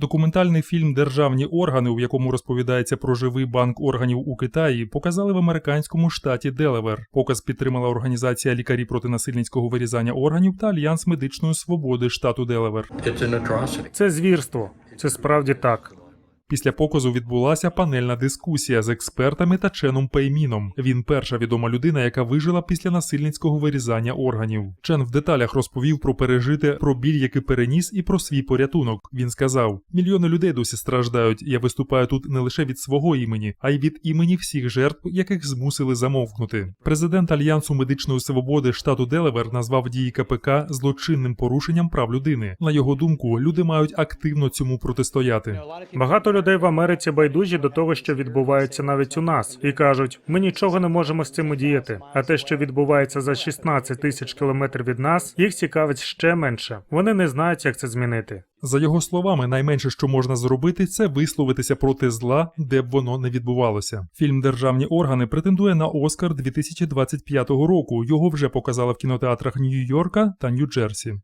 Документальний фільм Державні органи, у якому розповідається про живий банк органів у Китаї, показали в американському штаті Делавер. Показ підтримала організація Лікарі проти насильницького вирізання органів та Альянс медичної свободи штату Делавер. Це звірство. Це справді так. Після показу відбулася панельна дискусія з експертами та Ченом Пейміном. Він перша відома людина, яка вижила після насильницького вирізання органів. Чен в деталях розповів про пережите, про біль, який переніс, і про свій порятунок. Він сказав: мільйони людей досі страждають. Я виступаю тут не лише від свого імені, а й від імені всіх жертв, яких змусили замовкнути. Президент Альянсу медичної свободи штату Делавер назвав дії КПК злочинним порушенням прав людини. На його думку, люди мають активно цьому протистояти. Багато людей в Америці байдужі до того, що відбувається навіть у нас, і кажуть: ми нічого не можемо з цим удіяти. А те, що відбувається за 16 тисяч кілометрів від нас, їх цікавить ще менше. Вони не знають, як це змінити. За його словами, найменше, що можна зробити, це висловитися проти зла, де б воно не відбувалося. Фільм Державні органи претендує на Оскар 2025 року. Його вже показали в кінотеатрах Нью-Йорка та Нью-Джерсі.